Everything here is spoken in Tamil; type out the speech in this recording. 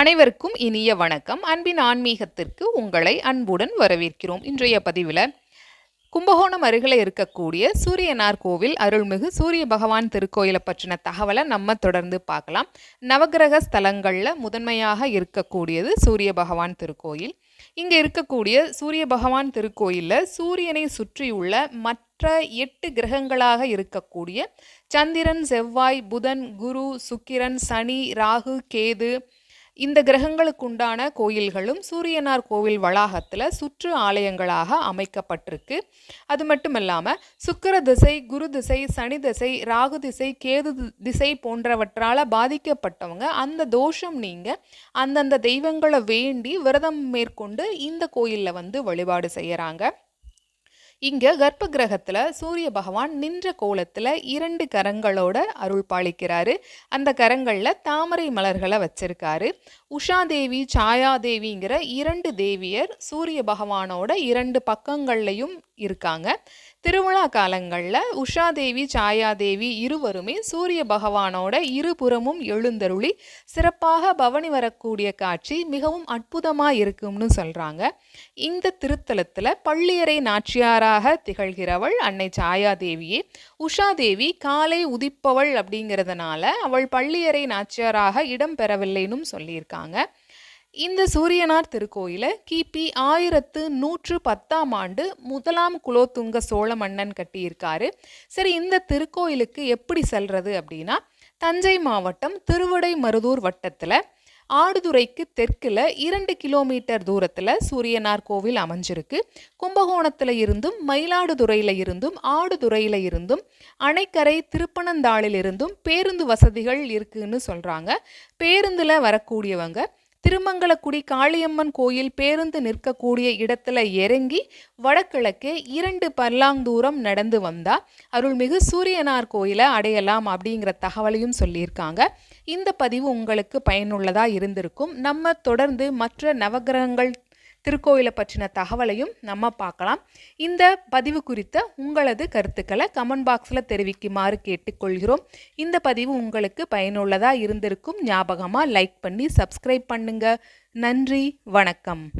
அனைவருக்கும் இனிய வணக்கம். அன்பின் ஆன்மீகத்திற்கு உங்களை அன்புடன் வரவேற்கிறோம். இன்றைய பதிவில் கும்பகோணம் அருகில் இருக்கக்கூடிய சூரியனார் கோவில் அருள்மிகு சூரிய பகவான் திருக்கோயிலை பற்றின தகவலை நம்ம தொடர்ந்து பார்க்கலாம். நவகிரக ஸ்தலங்களில் முதன்மையாக இருக்கக்கூடியது சூரிய பகவான் திருக்கோயில். இங்கே இருக்கக்கூடிய சூரிய பகவான் திருக்கோயிலில் சூரியனை சுற்றியுள்ள மற்ற எட்டு கிரகங்களாக இருக்கக்கூடிய சந்திரன் செவ்வாய் புதன் குரு சுக்கிரன் சனி ராகு கேது இந்த கிரகங்களுக்கு உண்டான கோயில்களும் சூரியனார் கோவில் வளாகத்தில் சுற்று ஆலயங்களாக அமைக்கப்பட்டிருக்கு. அது மட்டும் இல்லாமல் சுக்கிர திசை குரு திசை சனி திசை ராகு திசை கேது திசை போன்றவற்றால் பாதிக்கப்பட்டவங்க அந்த தோஷம் நீங்க அந்தந்த தெய்வங்களை வேண்டி விரதம் மேற்கொண்டு இந்த கோயிலில் வந்து வழிபாடு செய்கிறாங்க இங்கே கர்ப்ப கிரகத்தில் சூரிய பகவான் நின்ற கோலத்தில் இரண்டு கரங்களோட அருள் பாலிக்கிறாரு. அந்த கரங்களில் தாமரை மலர்களை வச்சிருக்காரு. உஷா தேவி சாயா தேவிங்கிற இரண்டு தேவியர் சூரிய பகவானோட இரண்டு பக்கங்கள்லையும் இருக்காங்க. திருவிழா காலங்களில் உஷா தேவி சாயா தேவி இருவருமே சூரிய பகவானோட இருபுறமும் எழுந்தருளி சிறப்பாக பவனி வரக்கூடிய காட்சி மிகவும் அற்புதமாக இருக்கும்னு சொல்கிறாங்க இந்த திருத்தலத்தில் பள்ளியறை நாச்சியாராக திகழ்கிறவள் அன்னை சாயா தேவியே உஷா தேவி காலை உதிப்பவள் அப்படிங்கிறதுனால அவள் பள்ளியறை நாச்சியாராக இடம் பெறவில்லைன்னு சொல்லியிருக்காங்க. இந்த சூரியனார் திருக்கோயிலை கிபி ஆயிரத்து நூற்று பத்தாம் ஆண்டு முதலாம் குலோத்துங்க சோழ மன்னன் கட்டியிருக்காரு. சரி இந்த திருக்கோயிலுக்கு எப்படி செல்றது அப்படின்னா தஞ்சை மாவட்டம் திருவடை மருதூர் வட்டத்தில் ஆடுதுறைக்கு தெற்கில் இரண்டு கிலோமீட்டர் தூரத்தில் சூரியனார் கோவில் அமைஞ்சிருக்கு. கும்பகோணத்தில் இருந்தும் மயிலாடுதுறையில் இருந்தும் ஆடுதுறையில் இருந்தும் அணைக்கரை திருப்பனந்தாளில் இருந்தும் பேருந்து வசதிகள் இருக்குன்னு சொல்கிறாங்க பேருந்தில் வரக்கூடியவங்க திருமங்கலக்குடி காளியம்மன் கோயில் பேருந்து நிற்கக்கூடிய இடத்துல இறங்கி வடகிழக்கே இரண்டு பல்லாந்தூரம் நடந்து வந்தா அருள்மிகு சூரியனார் கோயிலை அடையலாம் அப்படிங்கிற தகவலையும் சொல்லியிருக்காங்க. இந்த பதிவு உங்களுக்கு பயனுள்ளதாக இருந்திருக்கும். நம்ம தொடர்ந்து மற்ற நவகிரகங்கள் திருக்கோயிலை பற்றின தகவலையும் நம்ம பார்க்கலாம். இந்த பதிவு குறித்த உங்களது கருத்துக்களை கமெண்ட் பாக்ஸில் தெரிவிக்குமாறு கேட்டுக்கொள்கிறோம். இந்த பதிவு உங்களுக்கு பயனுள்ளதாக இருந்திருக்கும் ஞாபகமாக லைக் பண்ணி சப்ஸ்கிரைப் பண்ணுங்கள் நன்றி வணக்கம்.